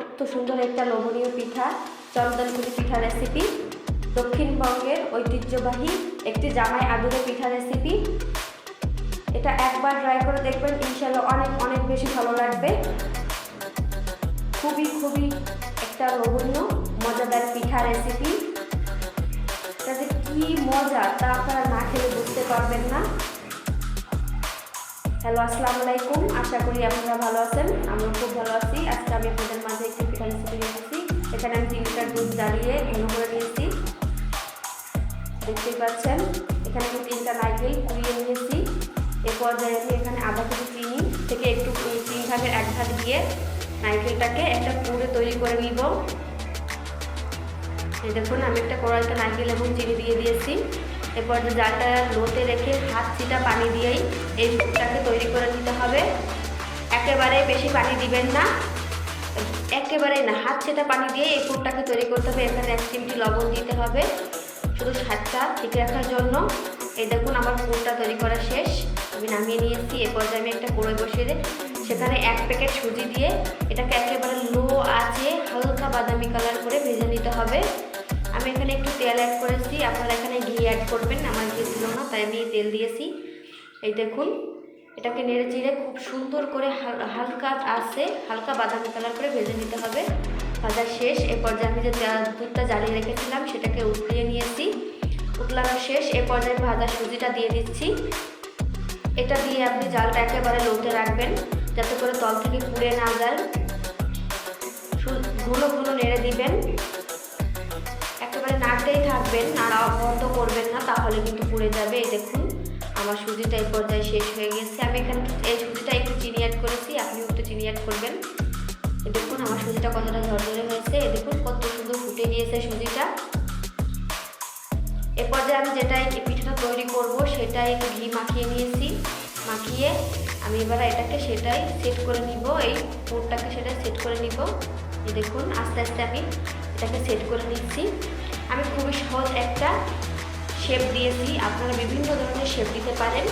অত সুন্দর একটা লোভনীয় পিঠা চন্দনগুলি পিঠা রেসিপি দক্ষিণবঙ্গের ঐতিহ্যবাহী একটি জামাই আদুরে পিঠা রেসিপি এটা একবার ট্রাই করে দেখবেন ইনশাল্লাহ অনেক অনেক বেশি ভালো লাগবে। খুবই খুবই একটা লোভনীয়, মজাদার পিঠা রেসিপি যে কী মজা তা আপনারা না খেলে বুঝতে পারবেন না। হ্যালো, আসসালামু আলাইকুম। আশা করি আপনারা ভালো আছেন। আমিও খুব ভালো আছি। আজকে আমি আপনাদের মাঝে একটি পিঠা রেসিপি নিয়ে এসেছি। এখানে আমি তিন লিটার দুধ জ্বালিয়ে ঘন করে নিয়েছি। দেখতেই পাচ্ছেন, এখানে আমি তিনটা নারকেল কুড়িয়ে নিয়েছি। এ পর্যায়ে আমি এখানে আধা কেজি চিনি থেকে একটু তিন ভাগের এক ভাগ দিয়ে নারকেলটাকে একটা পুরে তৈরি করে নিব। দেখুন, আমি একটা কড়াইতে নারকেল এবং চিনি দিয়ে দিয়েছি। এরপর যে জালটা লোতে রেখে হাত চিটা পানি দিয়েই এই পুরটাকে তৈরি করে নিতে হবে। একেবারে বেশি পানি দিবেন না। একেবারে না, হাত ছেটা পানি দিয়ে এই পুরটাকে তৈরি করতে হবে। এখানে এক চিমটি লবণ দিতে হবে। শুধু স্বাদটা ঠিক রাখার জন্য। এই দেখুন, আমার পুরটা তৈরি করা শেষ। আমি নামিয়ে নিয়েছি। এ পর্যায়ে আমি একটা কড়াই বসিয়ে দিয়ে সেখানে এক প্যাকেট সুজি দিয়ে এটাকে একেবারে লো আছে হালকা বাদামি কালার করে ভেজে নিতে হবে। তেল অ্যাড করেছি। আপনারা এখানে ঘি অ্যাড করবেন, আমার ঘি ছিল না, তাই আমি তেল দিয়েছি। এই দেখুন, এটাকে নেড়ে চিড়ে খুব সুন্দর করে হাল- হালকা আসে হালকা বাদামি কালার করে ভেজে নিতে হবে। ভাজা শেষ, এ পর্যায়ে আমি যে দুধটা জ্বালিয়ে রেখেছিলাম, সেটাকে উতলিয়ে নিয়েছি। উতলানো শেষ, এ পর্যায়ে ভাজা সুজিটা দিয়ে দিচ্ছি। এটা দিয়ে আপনি জালটা একেবারে লোতে রাখবেন, যাতে করে তল থেকে পুড়ে না যায়। ঘুনো ঘুনো নেড়ে দিবেন। থাকবেন, নাড়া বন্ধ করবেন না, তাহলে কিন্তু পুড়ে যাবে। এই দেখুন, আমার সুজিটা এই পর্যায়ে শেষ হয়ে গেছে। আমি এখানে এই সুজিটা একটু চিনি অ্যাড করেছি, আপনিও একটু চিনি অ্যাড করবেন। দেখুন, আমার সুজিটা কতটা ঝরঝরে হয়েছে। দেখুন, কত সুন্দর ফুটে গিয়েছে সুজিটা। এ পর্যায়ে আমি যেটাই পিঠাটা তৈরি করব, সেটাই একটু ঘি মাখিয়ে নিয়েছি। মাখিয়ে আমি এবার এটাকে সেটাই সেট করে নিব। এই পুরটাকে সেটাই সেট করে নিব। দেখুন, আস্তে আস্তে আমি এটাকে সেট করে নিচ্ছি। আমি খুবই সহজ একটা শেপ দিয়েছি। আপনারা বিভিন্ন ধরনের শেপ দিতে পারেন।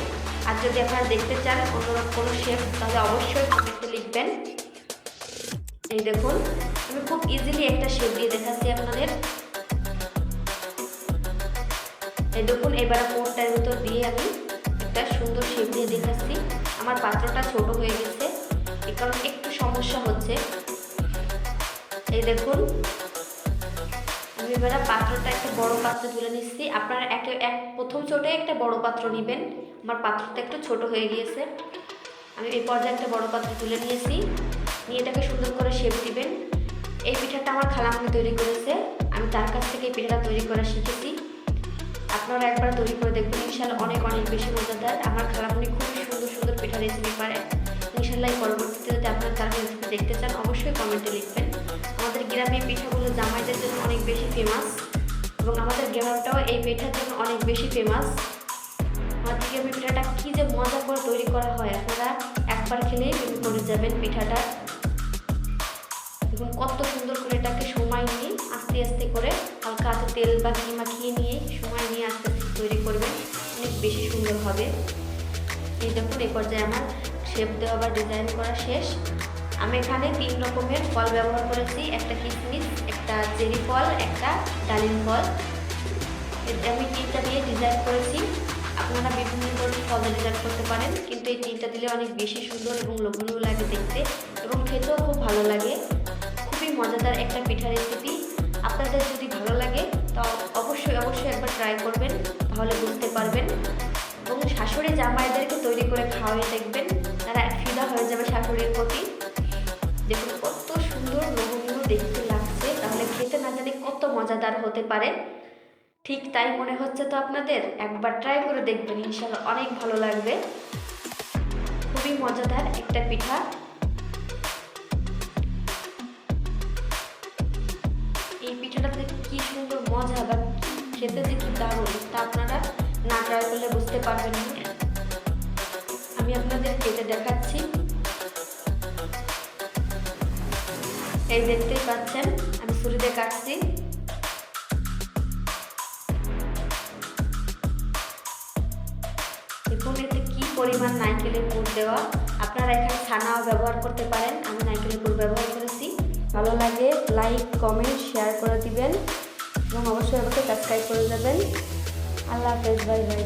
আর যদি আপনারা দেখতে চান অন্যরকম কোনো শেপ তাহলে অবশ্যই কমেন্টে লিখবেন। এই দেখুন, আমি খুব ইজিলি একটা শেপ দিয়ে দেখাচ্ছি আপনাদের। এই দেখুন, এবার পোরটার ভিতর দিয়ে আমি একটা সুন্দর শেপ দিয়ে দেখাচ্ছি। আমার পাত্রটা ছোট হয়ে গেছে, এ কারণে একটু সমস্যা হচ্ছে। এই দেখুন এবার পাত্রটা একটা বড় পাত্রে তুলে নিচ্ছি। আপনারা একে, এক, প্রথম চোটে একটা বড় পাত্র নেবেন। আমার পাত্রটা একটু ছোট হয়ে গিয়েছে। আমি এই পর্যায়ে একটা বড় পাত্র তুলে নিয়েছি। নিয়ে এটাকে সুন্দর করে শেপ দিবেন। এই পিঠাটা আমার খালামুনি তৈরি করেছে। আমি তার কাছ থেকে এই পিঠাটা তৈরি করা শিখেছি। আপনারা একবার তৈরি করে দেখবেন। ইনশাল্লাহ অনেক অনেক বেশি মজাদার। আমার খালামুনি খুবই সুন্দর সুন্দর পিঠা রেসিপি পারে ইনশাল্লাহ পরবর্তীতে যদি আপনারা তার রেসিপি দেখতে চান, অবশ্যই কমেন্টে লিখবেন। গ্রামে পিঠাগুলো জামাইদের জন্য অনেক বেশি ফেমাস এবং আমাদের গ্রামটাও এই পিঠার জন্য অনেক বেশি ফেমাস আমাদের গ্রামের পিঠাটা কী যে মজা করে তৈরি করা হয় আপনারা একবার খেলেই পড়ে যাবেন পিঠাটা। এবং কত সুন্দর করে এটাকে সময় নিয়ে, আস্তে আস্তে করে হালকা হাতে তেল বা ঘি মাখিয়ে নিয়ে সময় নিয়ে আস্তে আস্তে তৈরি করবেন। অনেক বেশি সুন্দর হবে। এই দেখুন এই পর্যায়ে আমার শেপ দেওয়া বা ডিজাইন করা শেষ। আমি এখানে তিন রকমের ফল ব্যবহার করেছি। একটা কিশমিশ একটা চেরি ফল, একটা ডালিম ফল। আমি তিনটা দিয়ে ডিজাইন করেছি। আপনারা বিভিন্ন ধরনের ফল ডিজাইন করতে পারেন, কিন্তু এই তিনটা দিলে অনেক বেশি সুন্দর এবং লোভনীয় লাগে দেখতে এবং খেতেও খুব ভালো লাগে। খুবই মজাদার একটা পিঠা রেসিপি আপনাদের যদি ভালো লাগে, তো অবশ্যই অবশ্যই একবার ট্রাই করবেন, তাহলে বুঝতে পারবেন। এবং শাশুড়ি জামাইদেরকে তৈরি করে খাওয়াই দেখবেন, তারা ফিদা হয়ে যাবে শাশুড়ির প্রতি। মজাদার হতে পারে। ঠিক তাই মনে হচ্ছে তো আপনাদের? একবার ট্রাই করে দেখবেন ইনশাল্লাহ অনেক ভালো লাগবে। খুবই মজাদার একটা পিঠা। এই পিঠাটাতে কি সুন্দর মজা, বা খেতে যে কি দারুণ, তা আপনারা না ট্রাই করলে বুঝতে পারবেন না। আমি আপনাদের কেটে দেখাচ্ছি। এই দেখতেই পাচ্ছেন, আমি ছুরিতে কাটছি। দেখুন কী পরিমাণ নাইকেলের পুর দেওয়া? আপনারা এখানে ছানাও ব্যবহার করতে পারেন। আমি নারকেলের পুর ব্যবহার করেছি। ভালো লাগে লাইক কমেন্ট শেয়ার করে দিবেন এবং অবশ্যই আমাকে সাবস্ক্রাইব করে দেবেন আল্লাহ হাফেজ বাই বাই